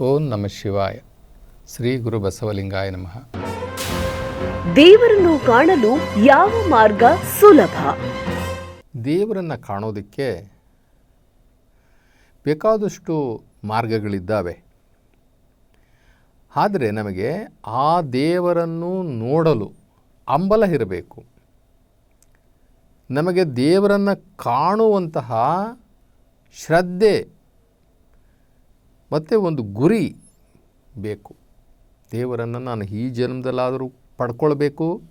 ಓಂ ನಮ ಶಿವಾಯ. ಶ್ರೀ ಗುರು ಬಸವಲಿಂಗಾಯ ನಮಃ. ದೇವರನ್ನು ಕಾಣಲು ಯಾವ ಮಾರ್ಗ ಸುಲಭ? ದೇವರನ್ನು ಕಾಣೋದಕ್ಕೆ ಬೇಕಾದಷ್ಟು ಮಾರ್ಗಗಳಿದ್ದಾವೆ. ಆದರೆ ನಮಗೆ ಆ ದೇವರನ್ನು ನೋಡಲು ಅಂಬಲ ಇರಬೇಕು. ನಮಗೆ ದೇವರನ್ನು ಕಾಣುವಂತಹ ಶ್ರದ್ಧೆ ಮತ್ತು ಒಂದು ಗುರಿ ಬೇಕು. ದೇವರನ್ನು ನಾನು ಈ ಜನ್ಮದಲ್ಲಾದರೂ ಪಡ್ಕೊಳ್ಬೇಕು.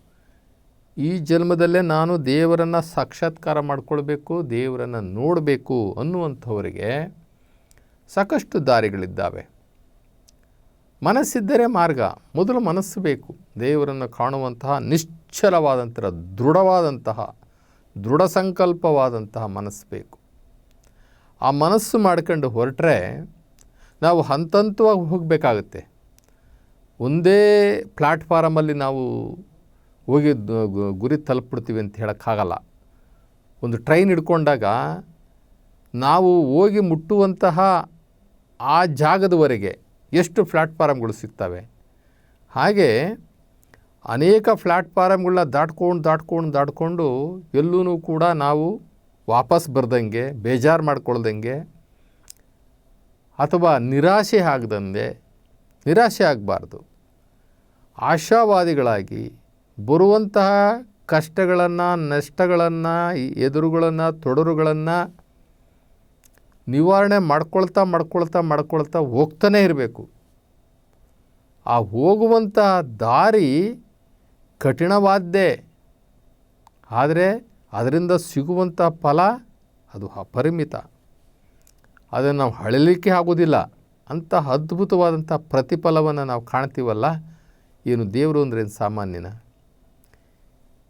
ಈ ಜನ್ಮದಲ್ಲೇ ನಾನು ದೇವರನ್ನು ಸಾಕ್ಷಾತ್ಕಾರ ಮಾಡಿಕೊಳ್ಬೇಕು, ದೇವರನ್ನು ನೋಡಬೇಕು ಅನ್ನುವಂಥವರಿಗೆ ಸಾಕಷ್ಟು ದಾರಿಗಳಿದ್ದಾವೆ. ಮನಸ್ಸಿದ್ದರೆ ಮಾರ್ಗ, ಮೊದಲು ಮನಸ್ಸು ಬೇಕು. ದೇವರನ್ನು ಕಾಣುವಂತಹ ನಿಶ್ಚಲವಾದಂತಹ, ದೃಢವಾದಂತಹ, ದೃಢ ಸಂಕಲ್ಪವಾದಂತಹ ಮನಸ್ಸು ಬೇಕು. ಆ ಮನಸ್ಸು ಮಾಡ್ಕೊಂಡು ಹೊರಟ್ರೆ ನಾವು ಹಂತ ಹಂತವಾಗಿ ಹೋಗಬೇಕಾಗುತ್ತೆ. ಒಂದೇ ಪ್ಲ್ಯಾಟ್ಫಾರಮಲ್ಲಿ ನಾವು ಹೋಗಿ ಗುರಿ ತಲುಪಿಡ್ತೀವಿ ಅಂತ ಹೇಳೋಕ್ಕಾಗಲ್ಲ. ಒಂದು ಟ್ರೈನ್ ಹಿಡ್ಕೊಂಡಾಗ ನಾವು ಹೋಗಿ ಮುಟ್ಟುವಂತಹ ಆ ಜಾಗದವರೆಗೆ ಎಷ್ಟು ಫ್ಲ್ಯಾಟ್ಫಾರಮ್ಗಳು ಸಿಗ್ತವೆ? ಹಾಗೆ ಅನೇಕ ಪ್ಲ್ಯಾಟ್ಫಾರಮ್ಗಳನ್ನ ದಾಟ್ಕೊಂಡು ದಾಟ್ಕೊಂಡು ದಾಟ್ಕೊಂಡು ಎಲ್ಲೂ ಕೂಡ ನಾವು ವಾಪಸ್ ಬರ್ದಂಗೆ, ಬೇಜಾರು ಮಾಡ್ಕೊಳ್ದಂಗೆ ಅಥವಾ ನಿರಾಶೆ ಆಗದಂದೆ ನಿರಾಶೆ ಆಗಬಾರ್ದು. ಆಶಾವಾದಿಗಳಾಗಿ ಬರುವಂತಹ ಕಷ್ಟಗಳನ್ನು, ನಷ್ಟಗಳನ್ನು ಎದುರುಗಳನ್ನು, ತೊಡರುಗಳನ್ನು ನಿವಾರಣೆ ಮಾಡ್ಕೊಳ್ತಾ ಮಾಡ್ಕೊಳ್ತಾ ಮಾಡ್ಕೊಳ್ತಾ ಹೋಗ್ತಾನೇ ಇರಬೇಕು. ಆ ಹೋಗುವಂತಹ ದಾರಿ ಕಠಿಣವಾದ್ದೇ. ಆದರೆ ಅದರಿಂದ ಸಿಗುವಂಥ ಫಲ ಅದು ಅಪರಿಮಿತ. ಅದನ್ನು ನಾವು ಹಳಲಿಕ್ಕೆ ಆಗೋದಿಲ್ಲ ಅಂತಹ ಅದ್ಭುತವಾದಂಥ ಪ್ರತಿಫಲವನ್ನು ನಾವು ಕಾಣ್ತೀವಲ್ಲ? ಏನು ದೇವರು ಅಂದರೆ ಏನು ಸಾಮಾನ್ಯನ?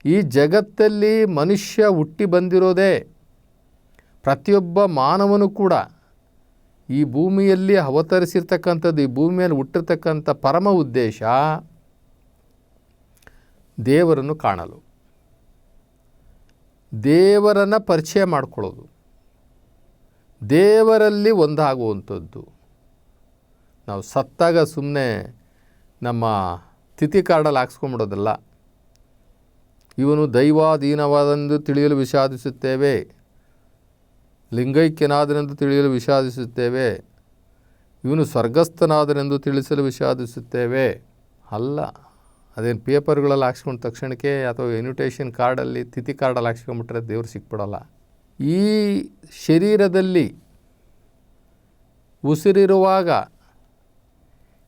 ಈ ಜಗತ್ತಲ್ಲಿ ಮನುಷ್ಯ ಹುಟ್ಟಿ ಬಂದಿರೋದೇ ಪ್ರತಿಯೊಬ್ಬ ಮಾನವನು ಕೂಡ. ಈ ಭೂಮಿಯಲ್ಲಿ ಅವತರಿಸಿರ್ತಕ್ಕಂಥದ್ದು, ಈ ಭೂಮಿಯಲ್ಲಿ ಹುಟ್ಟಿರ್ತಕ್ಕಂಥ ಪರಮ ಉದ್ದೇಶ ದೇವರನ್ನು ಕಾಣಲು. ದೇವರನ್ನು ಪರಿಚಯ ಮಾಡಿಕೊಳ್ಳೋದು. ದೇವರಲ್ಲಿ ಒಂದಾಗುವಂಥದ್ದು. ನಾವು ಸತ್ತಾಗ ಸುಮ್ಮನೆ ನಮ್ಮ ತಿಥಿ ಕಾರ್ಡಲ್ಲಿ ಹಾಕ್ಸ್ಕೊಂಬಿಡೋದಲ್ಲ. ಇವನು ದೈವಾಧೀನವಾದೆಂದು ತಿಳಿಯಲು ವಿಷಾದಿಸುತ್ತೇವೆ. ಲಿಂಗೈಕ್ಯನಾದನೆಂದು ತಿಳಿಯಲು ವಿಷಾದಿಸುತ್ತೇವೆ. ಇವನು ಸ್ವರ್ಗಸ್ಥನಾದನೆಂದು ತಿಳಿಸಲು ವಿಷಾದಿಸುತ್ತೇವೆ. ಅಲ್ಲ, ಅದೇನು ಪೇಪರ್ಗಳಲ್ಲಿ ಹಾಕ್ಸ್ಕೊಂಡ ತಕ್ಷಣಕ್ಕೆ ಅಥವಾ ಇನ್ವಿಟೇಷನ್ ಕಾರ್ಡಲ್ಲಿ ತಿಥಿ ಕಾರ್ಡಲ್ಲಿ ಹಾಕ್ಸ್ಕೊಂಬಿಟ್ರೆ ದೇವ್ರು ಸಿಕ್ಬಿಡಲ್ಲ. ಈ ಶರೀರದಲ್ಲಿ ಉಸಿರಿರುವಾಗ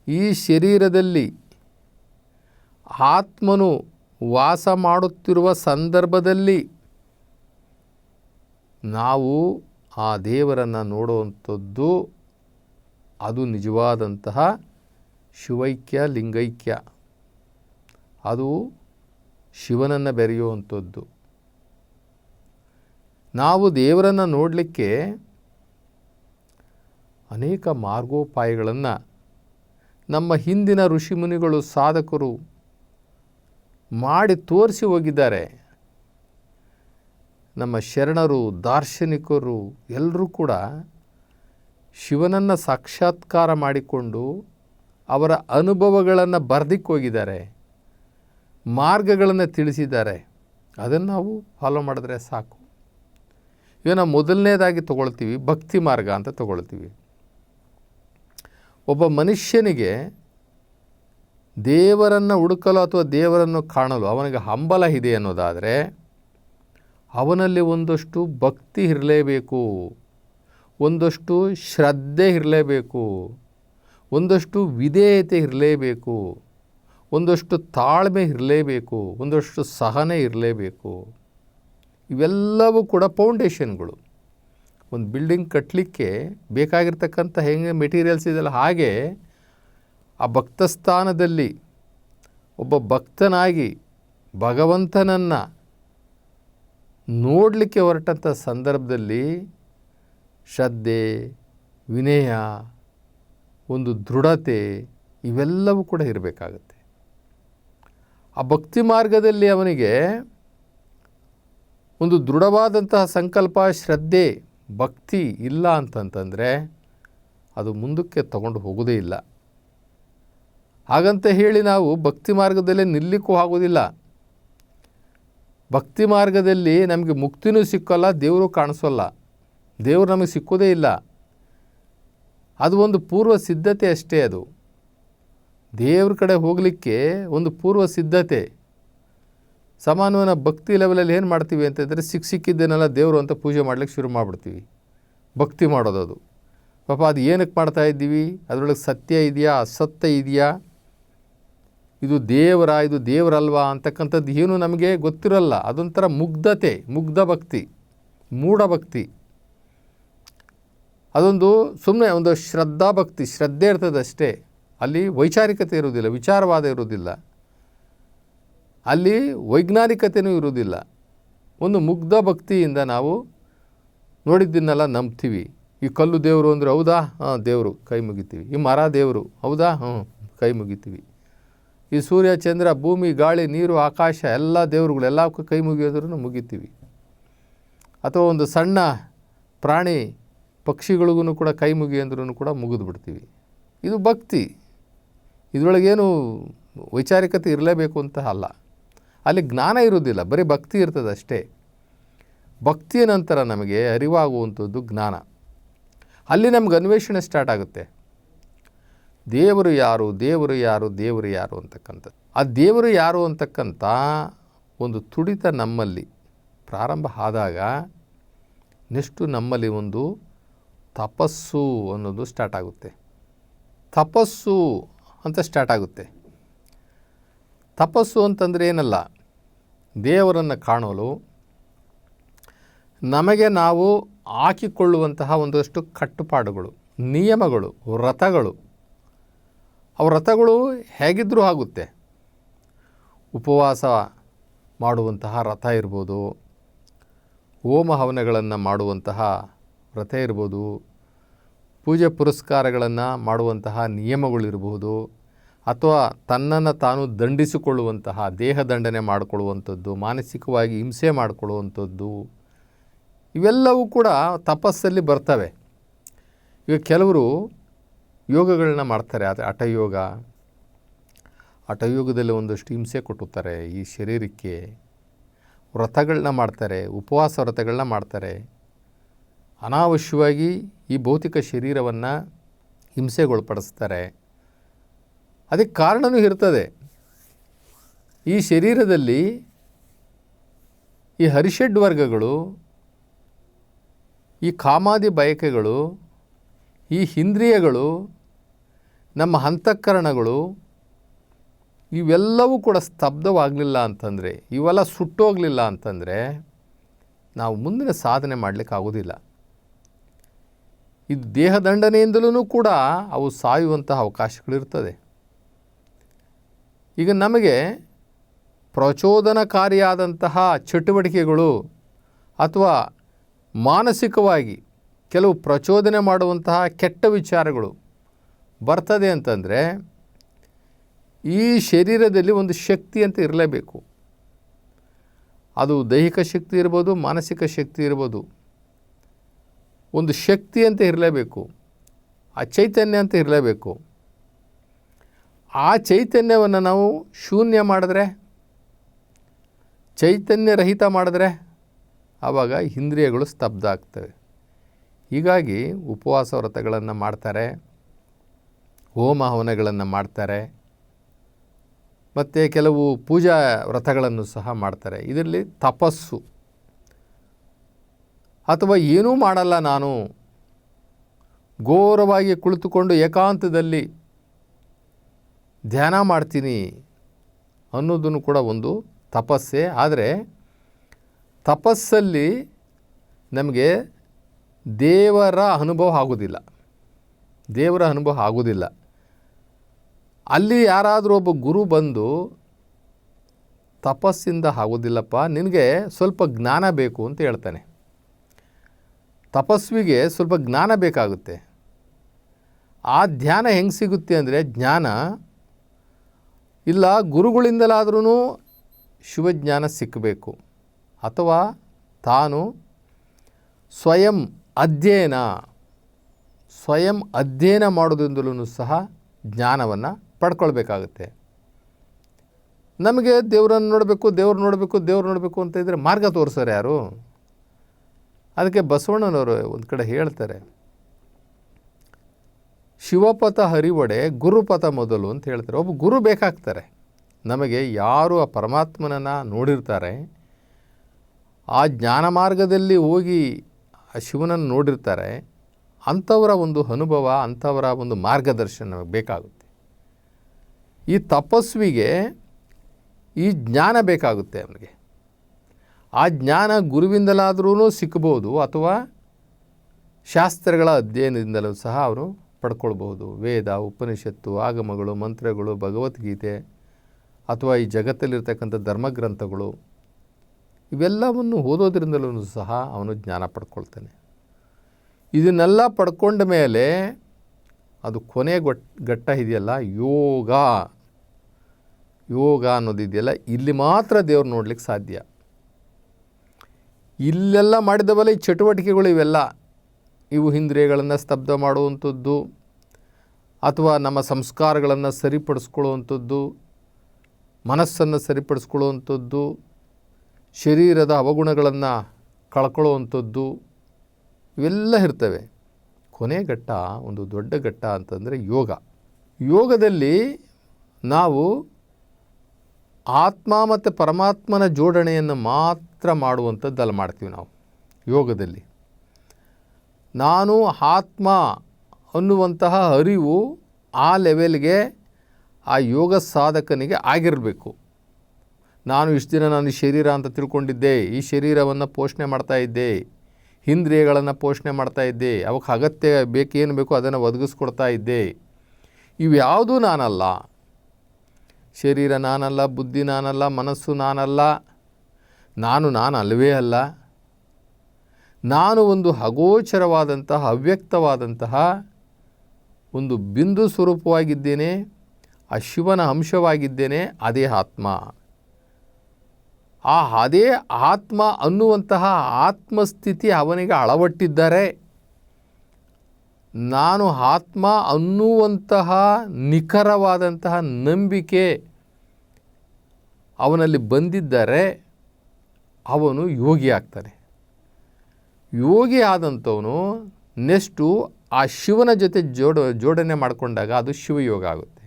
ಈ ಶರೀರದಲ್ಲಿ ಆತ್ಮನು ವಾಸ ಮಾಡುತ್ತಿರುವ ಸಂದರ್ಭದಲ್ಲಿ ನಾವು ಆ ದೇವರನ್ನು ನೋಡುವಂಥದ್ದು ಅದು ನಿಜವಾದಂತಹ ಶಿವೈಕ್ಯ, ಲಿಂಗೈಕ್ಯ. ಅದು ಶಿವನನ್ನು ಬೆರೆಯುವಂಥದ್ದು. ನಾವು ದೇವರನ್ನು ನೋಡಲಿಕ್ಕೆ ಅನೇಕ ಮಾರ್ಗೋಪಾಯಗಳನ್ನು ನಮ್ಮ ಹಿಂದಿನ ಋಷಿಮುನಿಗಳು ಸಾಧಕರು ಮಾಡಿ ತೋರಿಸಿ ಹೋಗಿದ್ದಾರೆ. ನಮ್ಮ ಶರಣರು, ದಾರ್ಶನಿಕರು ಎಲ್ಲರೂ ಕೂಡ ಶಿವನನ್ನು ಸಾಕ್ಷಾತ್ಕಾರ ಮಾಡಿಕೊಂಡು ಅವರ ಅನುಭವಗಳನ್ನು ಬರ್ದಿಕ್ಕೋಗಿದ್ದಾರೆ ಮಾರ್ಗಗಳನ್ನು ತಿಳಿಸಿದ್ದಾರೆ. ಅದನ್ನು ನಾವು ಫಾಲೋ ಮಾಡಿದ್ರೆ ಸಾಕು. ನಾವು ಮೊದಲನೇದಾಗಿ ತಗೊಳ್ತೀವಿ, ಭಕ್ತಿ ಮಾರ್ಗ ಅಂತ ತಗೊಳ್ತೀವಿ. ಒಬ್ಬ ಮನುಷ್ಯನಿಗೆ ದೇವರನ್ನು ಹುಡುಕಲು ಅಥವಾ ದೇವರನ್ನು ಕಾಣಲು ಅವನಿಗೆ ಹಂಬಲ ಇದೆ ಅನ್ನೋದಾದರೆ, ಅವನಲ್ಲಿ ಒಂದಷ್ಟು ಭಕ್ತಿ ಇರಲೇಬೇಕು, ಒಂದಷ್ಟು ಶ್ರದ್ಧೆ ಇರಲೇಬೇಕು, ಒಂದಷ್ಟು ವಿಧೇಯತೆ ಇರಲೇಬೇಕು, ಒಂದಷ್ಟು ತಾಳ್ಮೆ ಇರಲೇಬೇಕು, ಒಂದಷ್ಟು ಸಹನೆ ಇರಲೇಬೇಕು. ಇವೆಲ್ಲವೂ ಕೂಡ ಫೌಂಡೇಶನ್ಗಳು. ಒಂದು ಬಿಲ್ಡಿಂಗ್ ಕಟ್ಟಲಿಕ್ಕೆ ಬೇಕಾಗಿರ್ತಕ್ಕಂಥ ಹೆಂಗೆ ಮೆಟೀರಿಯಲ್ಸ್ ಇದೆಯಲ್ಲ ಹಾಗೆ ಆ ಭಕ್ತಸ್ಥಾನದಲ್ಲಿ ಒಬ್ಬ ಭಕ್ತನಾಗಿ ಭಗವಂತನನ್ನು ನೋಡಲಿಕ್ಕೆ ಹೊರಟಂಥ ಸಂದರ್ಭದಲ್ಲಿ ಶ್ರದ್ಧೆ, ವಿನಯ, ಒಂದು ದೃಢತೆ ಇವೆಲ್ಲವೂ ಕೂಡ ಇರಬೇಕಾಗತ್ತೆ. ಆ ಭಕ್ತಿ ಮಾರ್ಗದಲ್ಲಿ ಅವನಿಗೆ ಒಂದು ದೃಢವಾದಂತಹ ಸಂಕಲ್ಪ, ಶ್ರದ್ಧೆ, ಭಕ್ತಿ ಇಲ್ಲ ಅಂತಂತಂದರೆ ಅದು ಮುಂದಕ್ಕೆ ತಗೊಂಡು ಹೋಗೋದೇ ಇಲ್ಲ. ಹಾಗಂತ ಹೇಳಿ ನಾವು ಭಕ್ತಿ ಮಾರ್ಗದಲ್ಲೇ ನಿಲ್ಲಕ್ಕೂ ಆಗೋದಿಲ್ಲ. ಭಕ್ತಿ ಮಾರ್ಗದಲ್ಲಿ ನಮಗೆ ಮುಕ್ತಿನೂ ಸಿಕ್ಕಲ್ಲ, ದೇವರು ಕಾಣಿಸೋಲ್ಲ. ದೇವರು ನಮಗೆ ಸಿಕ್ಕೋದೇ ಇಲ್ಲ. ಅದು ಒಂದು ಪೂರ್ವ ಸಿದ್ಧತೆ ಅಷ್ಟೇ ಅದು. ದೇವ್ರ ಕಡೆ ಹೋಗಲಿಕ್ಕೆ ಒಂದು ಪೂರ್ವ ಸಿದ್ಧತೆ. ಸಾಮಾನ್ಯನ ಭಕ್ತಿ ಲೆವೆಲಲ್ಲಿ ಏನು ಮಾಡ್ತೀವಿ ಅಂತಂದರೆ ಸಿಕ್ಕ ಸಿಕ್ಕಿದ್ದೇನೆಲ್ಲ ದೇವರು ಅಂತ ಪೂಜೆ ಮಾಡ್ಲಿಕ್ಕೆ ಶುರು ಮಾಡಿಬಿಡ್ತೀವಿ. ಭಕ್ತಿ ಮಾಡೋದು ಅದು. ಪಾಪ ಅದು ಏನಕ್ಕೆ ಮಾಡ್ತಾ ಇದ್ದೀವಿ? ಅದರೊಳಗೆ ಸತ್ಯ ಇದೆಯಾ? ಅಸತ್ಯ ಇದೆಯಾ? ಇದು ದೇವರ, ಇದು ದೇವರಲ್ವಾ ಅಂತಕ್ಕಂಥದ್ದು ಏನು ನಮಗೆ ಗೊತ್ತಿರಲ್ಲ. ಅದೊಂಥರ ಮುಗ್ಧತೆ, ಮುಗ್ಧ ಭಕ್ತಿ, ಮೂಢ ಭಕ್ತಿ. ಅದೊಂದು ಸುಮ್ಮನೆ ಒಂದು ಶ್ರದ್ಧಾ ಭಕ್ತಿ, ಶ್ರದ್ಧೆ ಇರ್ತದೆ ಅಷ್ಟೇ. ಅಲ್ಲಿ ವೈಚಾರಿಕತೆ ಇರುವುದಿಲ್ಲ, ವಿಚಾರವಾದ ಇರುವುದಿಲ್ಲ. ಅಲ್ಲಿ ವೈಜ್ಞಾನಿಕತೆಯೂ ಇರುವುದಿಲ್ಲ. ಒಂದು ಮುಗ್ಧ ಭಕ್ತಿಯಿಂದ ನಾವು ನೋಡಿದ್ದನ್ನೆಲ್ಲ ನಂಬ್ತೀವಿ. ಈ ಕಲ್ಲು ದೇವರು ಅಂದರೆ ಹೌದಾ? ಹಾಂ, ದೇವರು, ಕೈ ಮುಗಿತೀವಿ. ಈ ಮರ ದೇವರು, ಹೌದಾ? ಹ್ಞೂ ಕೈ ಮುಗಿತೀವಿ. ಈ ಸೂರ್ಯ, ಚಂದ್ರ, ಭೂಮಿ, ಗಾಳಿ, ನೀರು, ಆಕಾಶ, ಎಲ್ಲ ದೇವರುಗಳು, ಎಲ್ಲ ಕೈ ಮುಗಿಯೋದ್ರೂ ಮುಗಿತೀವಿ. ಅಥವಾ ಒಂದು ಸಣ್ಣ ಪ್ರಾಣಿ ಪಕ್ಷಿಗಳಿಗೂ ಕೂಡ ಕೈ ಮುಗಿ ಅಂದ್ರೂ ಕೂಡ ಮುಗಿದು ಬಿಡ್ತೀವಿ. ಇದು ಭಕ್ತಿ. ಇದರೊಳಗೇನು ವೈಚಾರಿಕತೆ ಇರಲೇಬೇಕು ಅಂತ ಅಲ್ಲ. ಅಲ್ಲಿ ಜ್ಞಾನ ಇರೋದಿಲ್ಲ ಬರೀ ಭಕ್ತಿ ಇರ್ತದೆ ಅಷ್ಟೇ. ಭಕ್ತಿಯ ನಂತರ ನಮಗೆ ಅರಿವಾಗುವಂಥದ್ದು ಜ್ಞಾನ. ಅಲ್ಲಿ ನಮ್ಗೆ ಅನ್ವೇಷಣೆ ಸ್ಟಾರ್ಟ್ ಆಗುತ್ತೆ. ದೇವರು ಯಾರು ದೇವರು ಯಾರು ದೇವರು ಯಾರು ಅಂತಕ್ಕಂಥದ್ದು ಆ ದೇವರು ಯಾರು ಅಂತಕ್ಕಂಥ ಒಂದು ತುಡಿತ ನಮ್ಮಲ್ಲಿ ಪ್ರಾರಂಭ ಆದಾಗ ನೆಷ್ಟು ನಮ್ಮಲ್ಲಿ ಒಂದು ತಪಸ್ಸು ಅನ್ನೋದು ಸ್ಟಾರ್ಟ್ ಆಗುತ್ತೆ. ತಪಸ್ಸು ಅಂತ ಸ್ಟಾರ್ಟ್ ಆಗುತ್ತೆ. ತಪಸ್ಸು ಅಂತಂದರೆ ಏನಲ್ಲ ದೇವರನ್ನು ಕಾಣಲು ನಮಗೆ ನಾವು ಹಾಕಿಕೊಳ್ಳುವಂತಹ ಒಂದಷ್ಟು ಕಟ್ಟುಪಾಡುಗಳು, ನಿಯಮಗಳು, ವ್ರತಗಳು. ಆ ವ್ರತಗಳು ಹೇಗಿದ್ದರೂ ಆಗುತ್ತೆ. ಉಪವಾಸ ಮಾಡುವಂತಹ ರಥ ಇರ್ಬೋದು, ಹೋಮ ಹವನಗಳನ್ನು ಮಾಡುವಂತಹ ವ್ರತ ಇರ್ಬೋದು, ಪೂಜೆ ಪುರಸ್ಕಾರಗಳನ್ನು ಮಾಡುವಂತಹ ನಿಯಮಗಳಿರ್ಬೋದು ಅಥವಾ ತನ್ನನ್ನು ತಾನು ದಂಡಿಸಿಕೊಳ್ಳುವಂತಹ ದೇಹ ದಂಡನೆ ಮಾಡಿಕೊಳ್ಳುವಂಥದ್ದು, ಮಾನಸಿಕವಾಗಿ ಹಿಂಸೆ ಮಾಡಿಕೊಳ್ಳುವಂಥದ್ದು, ಇವೆಲ್ಲವೂ ಕೂಡ ತಪಸ್ಸಲ್ಲಿ ಬರ್ತವೆ. ಈಗ ಕೆಲವರು ಯೋಗಗಳನ್ನ ಮಾಡ್ತಾರೆ ಅದು ಹಠಯೋಗ. ಹಠಯೋಗದಲ್ಲಿ ಒಂದಷ್ಟು ಹಿಂಸೆ ಕೊಟ್ಟುತ್ತಾರೆ, ಈ ಶರೀರಕ್ಕೆ. ವ್ರತಗಳನ್ನ ಮಾಡ್ತಾರೆ, ಉಪವಾಸ ವ್ರತಗಳನ್ನ ಮಾಡ್ತಾರೆ. ಅನಾವಶ್ಯವಾಗಿ ಈ ಭೌತಿಕ ಶರೀರವನ್ನು ಹಿಂಸೆಗೊಳಪಡಿಸ್ತಾರೆ. ಅದಕ್ಕೆ ಕಾರಣವೂ ಇರ್ತದೆ. ಈ ಶರೀರದಲ್ಲಿ ಈ ಹರಿಷಡ್ ವರ್ಗಗಳು, ಈ ಕಾಮಾದಿ ಬಯಕೆಗಳು, ಈ ಇಂದ್ರಿಯಗಳು ನಮ್ಮ ಹಂತಕರಣಗಳು, ಇವೆಲ್ಲವೂ ಕೂಡ ಸ್ತಬ್ಧವಾಗಲಿಲ್ಲ ಅಂತಂದರೆ, ಇವೆಲ್ಲ ಸುಟ್ಟೋಗಲಿಲ್ಲ ಅಂತಂದರೆ ನಾವು ಮುಂದಿನ ಸಾಧನೆ ಮಾಡಲಿಕ್ಕೆ ಆಗೋದಿಲ್ಲ. ಇದು ದೇಹದಂಡನೆಯಿಂದಲೂ ಕೂಡ ಅವು ಸಾಯುವಂತಹ ಅವಕಾಶಗಳಿರ್ತದೆ. ಈಗ ನಮಗೆ ಪ್ರಚೋದನಕಾರಿಯಾದಂತಹ ಚಟುವಟಿಕೆಗಳು ಅಥವಾ ಮಾನಸಿಕವಾಗಿ ಕೆಲವು ಪ್ರಚೋದನೆ ಮಾಡುವಂತಹ ಕೆಟ್ಟ ವಿಚಾರಗಳು ಬರ್ತದೆ ಅಂತಂದರೆ ಈ ಶರೀರದಲ್ಲಿ ಒಂದು ಶಕ್ತಿ ಅಂತ ಇರಲೇಬೇಕು. ಅದು ದೈಹಿಕ ಶಕ್ತಿ ಇರ್ಬೋದು, ಮಾನಸಿಕ ಶಕ್ತಿ ಇರ್ಬೋದು. ಒಂದು ಶಕ್ತಿ ಅಂತ ಇರಲೇಬೇಕು. ಆ ಚೈತನ್ಯ ಅಂತ ಇರಲೇಬೇಕು. ಆ ಚೈತನ್ಯವನ್ನು ನಾವು ಶೂನ್ಯ ಮಾಡಿದ್ರೆ, ಚೈತನ್ಯ ರಹಿತ ಮಾಡಿದ್ರೆ ಆವಾಗ ಇಂದ್ರಿಯಗಳು ಸ್ತಬ್ಧ ಆಗ್ತವೆ. ಹೀಗಾಗಿ ಉಪವಾಸ ವ್ರತಗಳನ್ನು ಮಾಡ್ತಾರೆ, ಹೋಮ ಹವನಗಳನ್ನು ಮಾಡ್ತಾರೆ, ಮತ್ತು ಕೆಲವು ಪೂಜಾ ವ್ರತಗಳನ್ನು ಸಹ ಮಾಡ್ತಾರೆ. ಇದರಲ್ಲಿ ತಪಸ್ಸು. ಅಥವಾ ಏನೂ ಮಾಡಲ್ಲ ನಾನು. ಘೋರವಾಗಿ ಕುಳಿತುಕೊಂಡು ಏಕಾಂತದಲ್ಲಿ ಧ್ಯಾನ ಮಾಡ್ತೀನಿ ಅನ್ನೋದನ್ನು ಕೂಡ ಒಂದು ತಪಸ್ಸೆ. ಆದರೆ ತಪಸ್ಸಲ್ಲಿ ನಮಗೆ ದೇವರ ಅನುಭವ ಆಗೋದಿಲ್ಲ. ದೇವರ ಅನುಭವ ಆಗೋದಿಲ್ಲ. ಅಲ್ಲಿ ಯಾರಾದರೂ ಒಬ್ಬ ಗುರು ಬಂದು ತಪಸ್ಸಿಂದ ಆಗೋದಿಲ್ಲಪ್ಪ, ನಿನಗೆ ಸ್ವಲ್ಪ ಜ್ಞಾನ ಬೇಕು ಅಂತ ಹೇಳ್ತಾನೆ. ತಪಸ್ವಿಗೆ ಸ್ವಲ್ಪ ಜ್ಞಾನ ಬೇಕಾಗುತ್ತೆ. ಆ ಧ್ಯಾನ ಹೆಂಗೆ ಸಿಗುತ್ತೆ ಅಂದರೆ ಜ್ಞಾನ ಇಲ್ಲ ಗುರುಗಳಿಂದಲಾದ್ರೂ ಶಿವಜ್ಞಾನ ಸಿಕ್ಕಬೇಕು. ಅಥವಾ ತಾನು ಸ್ವಯಂ ಅಧ್ಯಯನ ಸ್ವಯಂ ಅಧ್ಯಯನ ಮಾಡೋದ್ರಿಂದಲೂ ಸಹ ಜ್ಞಾನವನ್ನು ಪಡ್ಕೊಳ್ಬೇಕಾಗುತ್ತೆ. ನಮಗೆ ದೇವರನ್ನು ನೋಡಬೇಕು, ದೇವ್ರು ನೋಡಬೇಕು ದೇವ್ರು ನೋಡಬೇಕು ಅಂತ ಇದ್ದರೆ ಮಾರ್ಗ ತೋರಿಸ್ತಾರೆ ಯಾರು? ಅದಕ್ಕೆ ಬಸವಣ್ಣನವರು ಒಂದು ಕಡೆ ಹೇಳ್ತಾರೆ ಶಿವಪಥ ಹರಿವಡೆ ಗುರುಪಥ ಮೊದಲು ಅಂತ ಹೇಳ್ತಾರೆ. ಒಬ್ಬ ಗುರು ಬೇಕಾಗ್ತಾರೆ. ನಮಗೆ ಯಾರು ಆ ಪರಮಾತ್ಮನನ್ನು ನೋಡಿರ್ತಾರೆ, ಆ ಜ್ಞಾನ ಮಾರ್ಗದಲ್ಲಿ ಹೋಗಿ ಆ ಶಿವನನ್ನು ನೋಡಿರ್ತಾರೆ, ಅಂಥವರ ಒಂದು ಅನುಭವ, ಅಂಥವರ ಒಂದು ಮಾರ್ಗದರ್ಶನ ನಮಗೆ ಬೇಕಾಗುತ್ತೆ. ಈ ತಪಸ್ವಿಗೆ ಈ ಜ್ಞಾನ ಬೇಕಾಗುತ್ತೆ ಅವನಿಗೆ. ಆ ಜ್ಞಾನ ಗುರುವಿಂದಲಾದ್ರೂ ಸಿಕ್ಕಬಹುದು ಅಥವಾ ಶಾಸ್ತ್ರಗಳ ಅಧ್ಯಯನದಿಂದಲೂ ಸಹ ಅವರು ಪಡ್ಕೊಳ್ಬಹುದು. ವೇದ, ಉಪನಿಷತ್ತು, ಆಗಮಗಳು, ಮಂತ್ರಗಳು, ಭಗವದ್ಗೀತೆ ಅಥವಾ ಈ ಜಗತ್ತಲ್ಲಿರ್ತಕ್ಕಂಥ ಧರ್ಮಗ್ರಂಥಗಳು ಇವೆಲ್ಲವನ್ನು ಓದೋದ್ರಿಂದಲೂ ಸಹ ಅವನು ಜ್ಞಾನ ಪಡ್ಕೊಳ್ತಾನೆ. ಇದನ್ನೆಲ್ಲ ಪಡ್ಕೊಂಡ ಮೇಲೆ ಅದು ಕೊನೆ ಗೊಟ್, ಘಟ್ಟ ಇದೆಯಲ್ಲ, ಯೋಗ. ಯೋಗ ಅನ್ನೋದಿದೆಯಲ್ಲ ಇಲ್ಲಿ ಮಾತ್ರ ದೇವ್ರು ನೋಡ್ಲಿಕ್ಕೆ ಸಾಧ್ಯ. ಇಲ್ಲೆಲ್ಲ ಮಾಡಿದವಲ್ಲ ಈ ಚಟುವಟಿಕೆಗಳು ಇವೆಲ್ಲ. ಇವು ಇಂದ್ರಿಯಗಳನ್ನು ಸ್ತಬ್ಧ ಮಾಡುವಂಥದ್ದು ಅಥವಾ ನಮ್ಮ ಸಂಸ್ಕಾರಗಳನ್ನು ಸರಿಪಡಿಸ್ಕೊಳ್ಳುವಂಥದ್ದು, ಮನಸ್ಸನ್ನು ಸರಿಪಡಿಸ್ಕೊಳ್ಳುವಂಥದ್ದು, ಶರೀರದ ಅವಗುಣಗಳನ್ನು ಕಳ್ಕೊಳ್ಳುವಂಥದ್ದು, ಇವೆಲ್ಲ ಇರ್ತವೆ. ಕೊನೆ ಘಟ್ಟ, ಒಂದು ದೊಡ್ಡ ಘಟ್ಟ ಅಂತಂದರೆ ಯೋಗ. ಯೋಗದಲ್ಲಿ ನಾವು ಆತ್ಮ ಮತ್ತು ಪರಮಾತ್ಮನ ಜೋಡಣೆಯನ್ನು ಮಾತ್ರ ಮಾಡುವಂಥದ್ದಲ್ಲ ಮಾಡ್ತೀವಿ ನಾವು, ಯೋಗದಲ್ಲಿ. ನಾನು ಆತ್ಮ ಅನ್ನುವಂತಹ ಅರಿವು ಆ ಲೆವೆಲ್ಗೆ ಆ ಯೋಗ ಸಾಧಕನಿಗೆ ಆಗಿರಬೇಕು. ನಾನು ಇಷ್ಟು ದಿನ ನಾನು ಶರೀರ ಅಂತ ತಿಳ್ಕೊಂಡಿದ್ದೆ, ಈ ಶರೀರವನ್ನು ಪೋಷಣೆ ಮಾಡ್ತಾ ಇದ್ದೆ, ಇಂದ್ರಿಯಗಳನ್ನು ಪೋಷಣೆ ಮಾಡ್ತಾ ಇದ್ದೆ, ಅವಕ್ಕೆ ಅಗತ್ಯ ಬೇಕೇನು ಬೇಕೋ ಅದನ್ನು ಒದಗಿಸ್ಕೊಡ್ತಾ ಇದ್ದೆ. ಇವ್ಯಾವುದೂ ನಾನಲ್ಲ. ಶರೀರ ನಾನಲ್ಲ, ಬುದ್ಧಿ ನಾನಲ್ಲ, ಮನಸ್ಸು ನಾನಲ್ಲ. ನಾನು ನಾನು ಅಲ್ಲವೇ ಅಲ್ಲ. ನಾನು ಒಂದು ಅಗೋಚರವಾದಂತಹ ಅವ್ಯಕ್ತವಾದಂತಹ ಒಂದು ಬಿಂದು ಸ್ವರೂಪವಾಗಿದ್ದೇನೆ, ಆ ಶಿವನ ಅಂಶವಾಗಿದ್ದೇನೆ, ಅದೇ ಆತ್ಮ. ಆ ಅದೇ ಆತ್ಮ ಅನ್ನುವಂತಹ ಆತ್ಮಸ್ಥಿತಿ ಅವನಿಗೆ ಅಳವಟ್ಟಿದ್ದಾರೆ, ನಾನು ಆತ್ಮ ಅನ್ನುವಂತಹ ನಿಖರವಾದಂತಹ ನಂಬಿಕೆ ಅವನಲ್ಲಿ ಬಂದಿದ್ದರೆ ಅವನು ಯೋಗಿ ಆಗ್ತಾನೆ ಯೋಗಿ ಆದಂಥವನು ನೆಕ್ಸ್ಟು ಆ ಶಿವನ ಜೊತೆ ಜೋಡ, ಜೋಡಣೆ ಮಾಡಿಕೊಂಡಾಗ ಅದು ಶಿವಯೋಗ ಆಗುತ್ತೆ.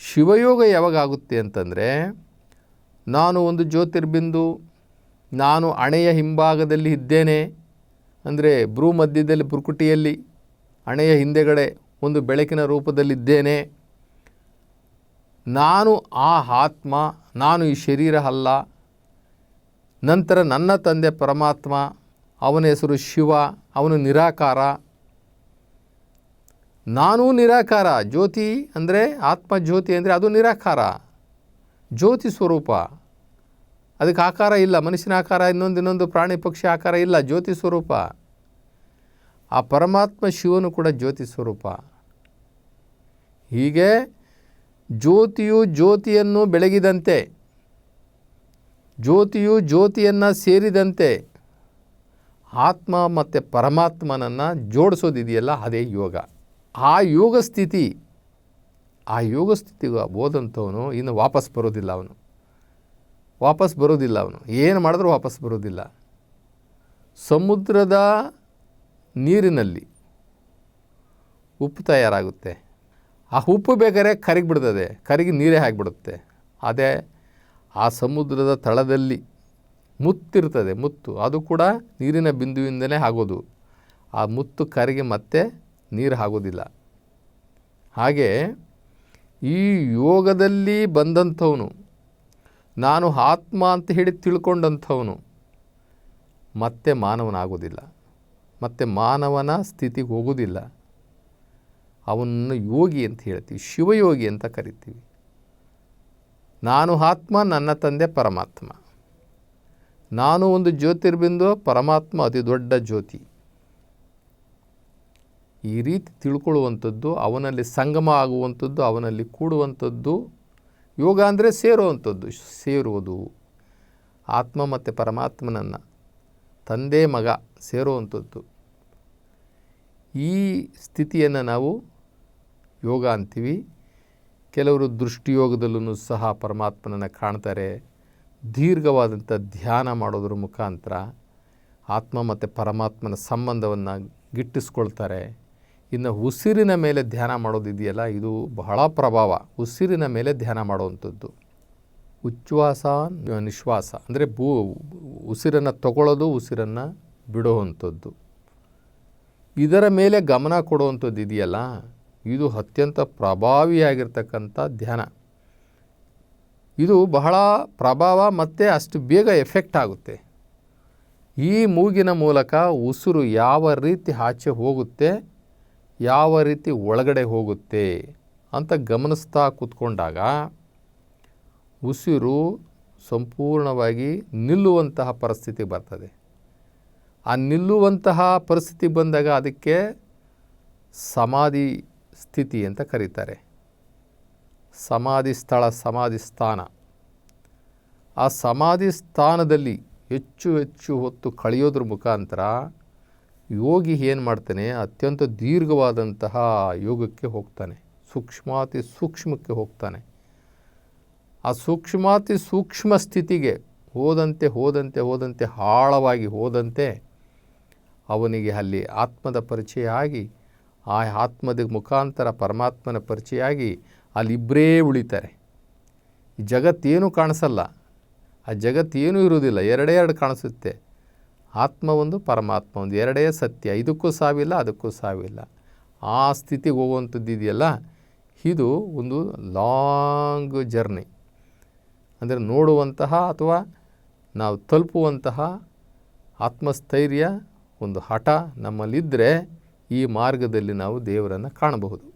ಶಿವಯೋಗ ಯಾವಾಗ ಆಗುತ್ತೆ ಅಂತಂದರೆ, ನಾನು ಒಂದು ಜ್ಯೋತಿರ್ಬಿಂದು, ನಾನು ಹಣೆಯ ಹಿಂಭಾಗದಲ್ಲಿ ಇದ್ದೇನೆ, ಅಂದರೆ ಭ್ರೂ ಮಧ್ಯದಲ್ಲಿ ಪುರುಕುಟಿಯಲ್ಲಿ ಹಣೆಯ ಹಿಂದೆಗಡೆ ಒಂದು ಬೆಳಕಿನ ರೂಪದಲ್ಲಿದ್ದೇನೆ, ನಾನು ಆ ಆತ್ಮ, ನಾನು ಈ ಶರೀರ ಅಲ್ಲ ನಂತರ ನನ್ನ ತಂದೆ ಪರಮಾತ್ಮ, ಅವನ ಹೆಸರು ಶಿವ, ಅವನು ನಿರಾಕಾರ. ನಾನು ನಿರಾಕಾರ. ಜ್ಯೋತಿ ಅಂದರೆ ಆತ್ಮ ಜ್ಯೋತಿ ಅಂದರೆ ಅದು ನಿರಾಕಾರ. ಜ್ಯೋತಿ ಸ್ವರೂಪ. ಅದಕ್ಕೆ ಆಕಾರ ಇಲ್ಲ. ಮನುಷ್ಯನ ಆಕಾರ, ಇನ್ನೊಂದು ಇನ್ನೊಂದು ಪ್ರಾಣಿ ಪಕ್ಷಿ ಆಕಾರ ಇಲ್ಲ. ಜ್ಯೋತಿ ಸ್ವರೂಪ. ಆ ಪರಮಾತ್ಮ ಶಿವನು ಕೂಡ ಜ್ಯೋತಿ ಸ್ವರೂಪ. ಹೀಗೆ ಜ್ಯೋತಿಯು ಜ್ಯೋತಿಯನ್ನು ಬೆಳಗಿದಂತೆ ಜ್ಯೋತಿಯು ಜ್ಯೋತಿಯನ್ನು ಸೇರಿದಂತೆ ಆತ್ಮ ಮತ್ತು ಪರಮಾತ್ಮನನ್ನು ಜೋಡಿಸೋದಿದೆಯಲ್ಲ, ಅದೇ ಯೋಗ. ಆ ಯೋಗ ಸ್ಥಿತಿ ಆ ಯೋಗ ಸ್ಥಿತಿಗೆ ಹೋದಂಥವನು ಇನ್ನು ವಾಪಸ್ ಬರೋದಿಲ್ಲ ಅವನು. ವಾಪಸ್ ಬರೋದಿಲ್ಲ ಅವನು. ಏನು ಮಾಡಿದ್ರೂ ವಾಪಸ್ ಬರೋದಿಲ್ಲ. ಸಮುದ್ರದ ನೀರಿನಲ್ಲಿ ಉಪ್ಪು ತಯಾರಾಗುತ್ತೆ. ಆ ಉಪ್ಪು ಬೇಕಾದ್ರೆ ಕರಿಗೆ ಬಿಡ್ತದೆ ಕರಗಿ ನೀರೇ ಆಗಿಬಿಡುತ್ತೆ ಅದೇ ಆ ಸಮುದ್ರದ ತಳದಲ್ಲಿ ಮುತ್ತಿರ್ತದೆ, ಮುತ್ತು. ಅದು ಕೂಡ ನೀರಿನ ಬಿಂದುವಿಂದಲೇ ಆಗೋದು. ಆ ಮುತ್ತು ಕರೆಗೆ ಮತ್ತೆ ನೀರು ಆಗೋದಿಲ್ಲ. ಹಾಗೆ ಈ ಯೋಗದಲ್ಲಿ ಬಂದಂಥವನು, ನಾನು ಆತ್ಮ ಅಂತ ಹೇಳಿ ತಿಳ್ಕೊಂಡಂಥವನು, ಮತ್ತೆ ಮಾನವನಾಗೋದಿಲ್ಲ. ಮತ್ತೆ ಮಾನವನ ಸ್ಥಿತಿಗೆ ಹೋಗೋದಿಲ್ಲ. ಅವನನ್ನು ಯೋಗಿ ಅಂತ ಹೇಳ್ತೀವಿ, ಶಿವಯೋಗಿ ಅಂತ ಕರಿತೀವಿ. ನಾನು ಆತ್ಮ, ನನ್ನ ತಂದೆ ಪರಮಾತ್ಮ. ನಾನು ಒಂದು ಜ್ಯೋತಿರ್ಬಿಂದು, ಪರಮಾತ್ಮ ಅತಿ ದೊಡ್ಡ ಜ್ಯೋತಿ. ಈ ರೀತಿ ತಿಳ್ಕೊಳ್ಳುವಂಥದ್ದು, ಅವನಲ್ಲಿ ಸಂಗಮ ಆಗುವಂಥದ್ದು, ಅವನಲ್ಲಿ ಕೂಡುವಂಥದ್ದು, ಯೋಗ ಅಂದರೆ ಸೇರುವಂಥದ್ದು, ಸೇರುವುದು. ಆತ್ಮ ಮತ್ತು ಪರಮಾತ್ಮನನ್ನು, ತಂದೆ, ಮಗ ಸೇರುವಂಥದ್ದು. ಈ ಸ್ಥಿತಿಯನ್ನು ನಾವು ಯೋಗ ಅಂತೀವಿ. ಕೆಲವರು ದೃಷ್ಟಿಯೋಗದಲ್ಲೂ ಸಹ ಪರಮಾತ್ಮನನ್ನು ಕಾಣ್ತಾರೆ. ದೀರ್ಘವಾದಂಥ ಧ್ಯಾನ ಮಾಡೋದ್ರ ಮುಖಾಂತರ ಆತ್ಮ ಮತ್ತು ಪರಮಾತ್ಮನ ಸಂಬಂಧವನ್ನು ಗಿಟ್ಟಿಸ್ಕೊಳ್ತಾರೆ. ಇನ್ನು ಉಸಿರಿನ ಮೇಲೆ ಧ್ಯಾನ ಮಾಡೋದಿದೆಯಲ್ಲ, ಇದು ಬಹಳ ಪ್ರಭಾವ. ಉಸಿರಿನ ಮೇಲೆ ಧ್ಯಾನ ಮಾಡುವಂಥದ್ದು. ಉಚ್ಛ್ವಾಸ, ನಿಶ್ವಾಸ. ಅಂದರೆ ಭೂ, ಉಸಿರನ್ನು ತಗೊಳ್ಳೋದು, ಉಸಿರನ್ನು ಬಿಡುವಂಥದ್ದು. ಇದರ ಮೇಲೆ ಗಮನ ಕೊಡುವಂಥದ್ದು ಇದೆಯಲ್ಲ? ಇದು ಅತ್ಯಂತ ಪ್ರಭಾವಿಯಾಗಿರ್ತಕ್ಕಂಥ ಧ್ಯಾನ. ಇದು ಬಹಳ ಪ್ರಭಾವ ಮತ್ತು ಅಷ್ಟು ಬೇಗ ಎಫೆಕ್ಟ್ ಆಗುತ್ತೆ. ಈ ಮೂಗಿನ ಮೂಲಕ ಉಸಿರು ಯಾವ ರೀತಿ ಆಚೆ ಹೋಗುತ್ತೆ, ಯಾವ ರೀತಿ ಒಳಗಡೆ ಹೋಗುತ್ತೆ ಅಂತ ಗಮನಿಸ್ತಾ ಕೂತ್ಕೊಂಡಾಗ ಉಸಿರು ಸಂಪೂರ್ಣವಾಗಿ ನಿಲ್ಲುವಂತಹ ಪರಿಸ್ಥಿತಿ ಬರ್ತದೆ. ಆ ನಿಲ್ಲುವಂತಹ ಪರಿಸ್ಥಿತಿ ಬಂದಾಗ ಅದಕ್ಕೆ ಸಮಾಧಿ ಸ್ಥಿತಿ ಅಂತ ಕರೀತಾರೆ. ಸಮಾಧಿ ಸ್ಥಳ, ಸಮಾಧಿ ಸ್ಥಾನ. ಆ ಸಮಾಧಿ ಸ್ಥಾನದಲ್ಲಿ ಹೆಚ್ಚು ಹೆಚ್ಚು ಹೊತ್ತು ಕಳೆಯೋದ್ರ ಮುಖಾಂತರ ಯೋಗಿ ಏನು ಮಾಡ್ತಾನೆ? ಅತ್ಯಂತ ದೀರ್ಘವಾದಂತಹ ಯೋಗಕ್ಕೆ ಹೋಗ್ತಾನೆ. ಸೂಕ್ಷ್ಮಾತಿ ಸೂಕ್ಷ್ಮಕ್ಕೆ ಹೋಗ್ತಾನೆ. ಆ ಸೂಕ್ಷ್ಮಾತಿ ಸೂಕ್ಷ್ಮ ಸ್ಥಿತಿಗೆ ಹೋದಂತೆ ಹೋದಂತೆ ಹೋದಂತೆ ಆಳವಾಗಿ ಹೋದಂತೆ ಅವನಿಗೆ ಅಲ್ಲಿ ಆತ್ಮದ ಪರಿಚಯ ಆಗಿ ಆ ಆತ್ಮದ ಮುಖಾಂತರ ಪರಮಾತ್ಮನ ಪರಿಚಯ ಆಗಿ ಅಲ್ಲಿಬ್ಬರೇ ಉಳಿತಾರೆ. ಈ ಜಗತ್ತೇನು ಕಾಣಿಸಲ್ಲ. ಆ ಜಗತ್ತೇನೂ ಇರುವುದಿಲ್ಲ. ಎರಡೇ ಎರಡು ಕಾಣಿಸುತ್ತೆ. ಆತ್ಮ ಒಂದು, ಪರಮಾತ್ಮ ಒಂದು. ಎರಡೇ ಸತ್ಯ. ಇದಕ್ಕೂ ಸಾವಿಲ್ಲ, ಅದಕ್ಕೂ ಸಾವಿಲ್ಲ. ಆ ಸ್ಥಿತಿಗೆ ಹೋಗುವಂಥದ್ದು ಇದೆಯಲ್ಲ? ಇದು ಒಂದು ಲಾಂಗ್ ಜರ್ನಿ. ಅಂದರೆ ನೋಡುವಂತಹ ಅಥವಾ ನಾವು ತಲುಪುವಂತಹ ಆತ್ಮಸ್ಥೈರ್ಯ, ಒಂದು ಹಠ ನಮ್ಮಲ್ಲಿದ್ದರೆ ಈ ಮಾರ್ಗದಲ್ಲಿ ನಾವು ದೇವರನ್ನು ಕಾಣಬಹುದು.